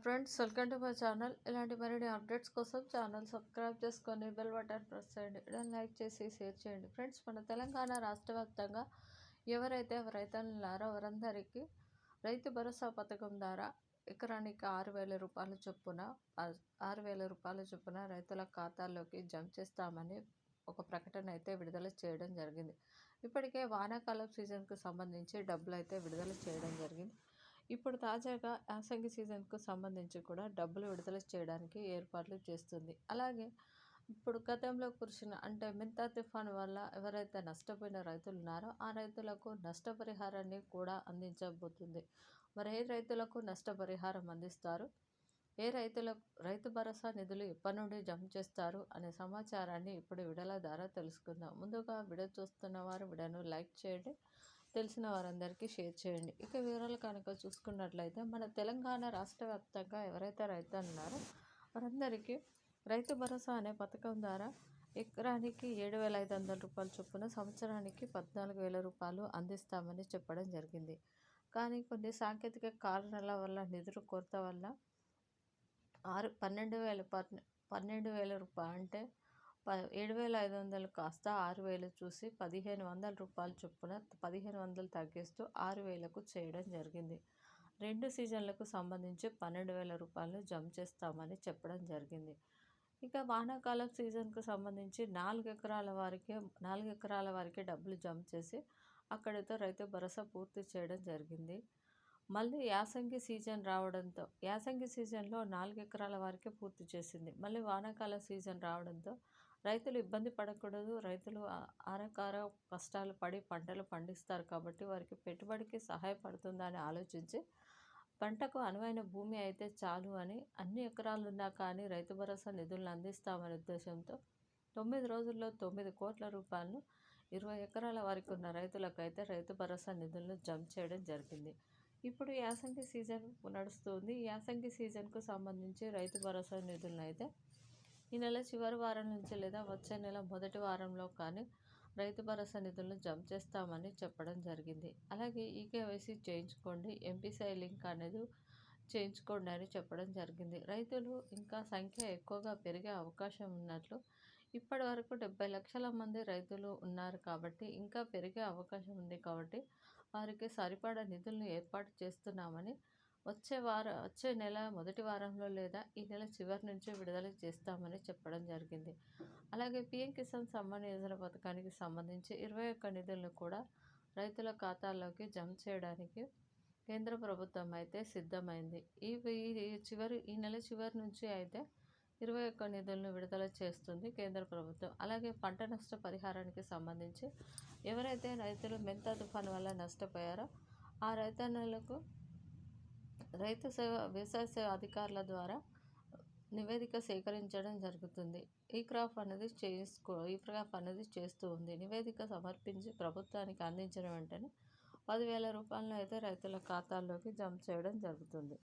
Friends welcome to my channel. ఇలాంటి మరిన్ని updates కోసం ఛానల్ సబ్స్క్రైబ్ చేసుకొని బెల్ బటన్ ప్రెస్ చేయండి. లైక్ చేసి షేర్ చేయండి. ఫ్రెండ్స్ మన తెలంగాణ రాష్ట్ర వ్యాప్తంగా ఎవరైతే రైతులు ఉన్నారో వారందరికీ రైతు భరోసా పథకం ద్వారా ఎకరానికి ఆరు వేల రూపాయల చొప్పున ఆరు వేల రూపాయల చొప్పున రైతుల ఖాతాల్లోకి జమ చేస్తామని ఒక ప్రకటన అయితే విడుదల చేయడం జరిగింది. ఇప్పటికే వానాకాలం సీజన్కు సంబంధించి డబ్బులు అయితే విడుదల చేయడం జరిగింది. ఇప్పుడు తాజాగా యాసంగి సీజన్కు సంబంధించి కూడా డబ్బులు విడుదల చేయడానికి ఏర్పాట్లు చేస్తుంది. అలాగే ఇప్పుడు గతంలో కురిసిన అంటే మింతా తుఫాన్ వల్ల ఎవరైతే నష్టపోయిన రైతులు ఉన్నారో ఆ రైతులకు నష్టపరిహారాన్ని కూడా అందించబోతుంది. మరి ఏ రైతులకు నష్టపరిహారం అందిస్తారు? ఏ రైతులకు రైతు భరోసా నిధులు ఎప్పటి నుండి జమ చేస్తారు? అనే సమాచారాన్ని ఇప్పుడు విడల ద్వారా తెలుసుకుందాం. ముందుగా విడ చూస్తున్న వారు విడను లైక్ చేయండి. తెలిసిన వారందరికీ షేర్ చేయండి. ఇక వివరాలు కనుక చూసుకున్నట్లయితే మన తెలంగాణ రాష్ట్ర వ్యాప్తంగా ఎవరైతే రైతు అన్నారో వారందరికీ రైతు భరోసా అనే పథకం ద్వారా ఎకరానికి ఏడు వేల ఐదు వందల రూపాయల చొప్పున సంవత్సరానికి పద్నాలుగు వేల రూపాయలు అందిస్తామని చెప్పడం జరిగింది. కానీ కొన్ని సాంకేతిక కారణాల వల్ల నిధుల కొరత వల్ల ఆరు పన్నెండు వేల పన్నెండు వేల రూపాయలు అంటే ప ఏడు వేల ఐదు వందలు కాస్త ఆరు వేలు చూసి పదిహేను వందల రూపాయలు చొప్పున పదిహేను వందలు తగ్గిస్తూ ఆరు వేలకు చేయడం జరిగింది. రెండు సీజన్లకు సంబంధించి పన్నెండు వేల రూపాయలు జమ చేస్తామని చెప్పడం జరిగింది. ఇక వానాకాలం సీజన్కు సంబంధించి నాలుగు ఎకరాల వారికి నాలుగు ఎకరాల వారికి డబ్బులు జమ చేసి అక్కడితో రైతు భరోసా పూర్తి చేయడం జరిగింది. మళ్ళీ యాసంగి సీజన్ రావడంతో యాసంగి సీజన్లో నాలుగు ఎకరాల వారికే పూర్తి చేసింది. మళ్ళీ వానాకాలం సీజన్ రావడంతో రైతులు ఇబ్బంది పడకూడదు. రైతులు ఆరకార కష్టాలు పడి పంటలు పండిస్తారు కాబట్టి వారికి పెట్టుబడికి సహాయపడుతుందని ఆలోచించి పంటకు అనువైన భూమి అయితే చాలు అని అన్ని ఎకరాలు ఉన్నా కానీ రైతు భరోసా నిధులను అందిస్తామనే ఉద్దేశంతో తొమ్మిది రోజుల్లో తొమ్మిది కోట్ల రూపాయలను ఇరవై ఎకరాల వరకు ఉన్న రైతులకైతే రైతు భరోసా నిధులను జమ చేయడం జరిగింది. ఇప్పుడు యాసంగి సీజన్ నడుస్తుంది. యాసంగి సీజన్కు సంబంధించి రైతు భరోసా నిధులను అయితే ఈ నెల చివరి వారం నుంచి లేదా వచ్చే నెల మొదటి వారంలో కానీ రైతు భరోసా నిధులను జమ చేస్తామని చెప్పడం జరిగింది. అలాగే ఈకేవైసీ చేయించుకోండి ఎంపీసీ లింక్ అనేది చేయించుకోండి అని చెప్పడం జరిగింది. రైతులు ఇంకా సంఖ్య ఎక్కువగా పెరిగే అవకాశం ఉన్నట్లు ఇప్పటి వరకు డెబ్బై లక్షల మంది రైతులు ఉన్నారు కాబట్టి ఇంకా పెరిగే అవకాశం ఉంది కాబట్టి వారికి సరిపడా నిధులను ఏర్పాటు చేస్తున్నామని వచ్చే వార వచ్చే నెల మొదటి వారంలో లేదా ఈ నెల చివరి నుంచి విడుదల చేస్తామని చెప్పడం జరిగింది. అలాగే పిఎం కిసాన్ సమ్మాన్ యోజన పథకానికి సంబంధించి ఇరవై ఒక్క నిధులను కూడా రైతుల ఖాతాల్లోకి జమ చేయడానికి కేంద్ర ప్రభుత్వం అయితే సిద్ధమైంది. ఈ చివరి ఈ నెల చివరి నుంచి అయితే ఇరవై ఒక్క నిధులను విడుదల చేస్తుంది కేంద్ర ప్రభుత్వం. అలాగే పంట నష్ట పరిహారానికి సంబంధించి ఎవరైతే రైతులు మెంత తుఫాను వల్ల నష్టపోయారో ఆ రైతన్నలకు రైతు సేవ వ్యవసాయ సేవ అధికారుల ద్వారా నివేదిక సేకరించడం జరుగుతుంది. ఈ క్రాప్ అనేది చేసుకో ఈ క్రాప్ అనేది చేస్తూ ఉంది. నివేదిక సమర్పించి ప్రభుత్వానికి అందించిన వెంటనే పదివేల రూపాయలను అయితే రైతుల ఖాతాల్లోకి జమ చేయడం జరుగుతుంది.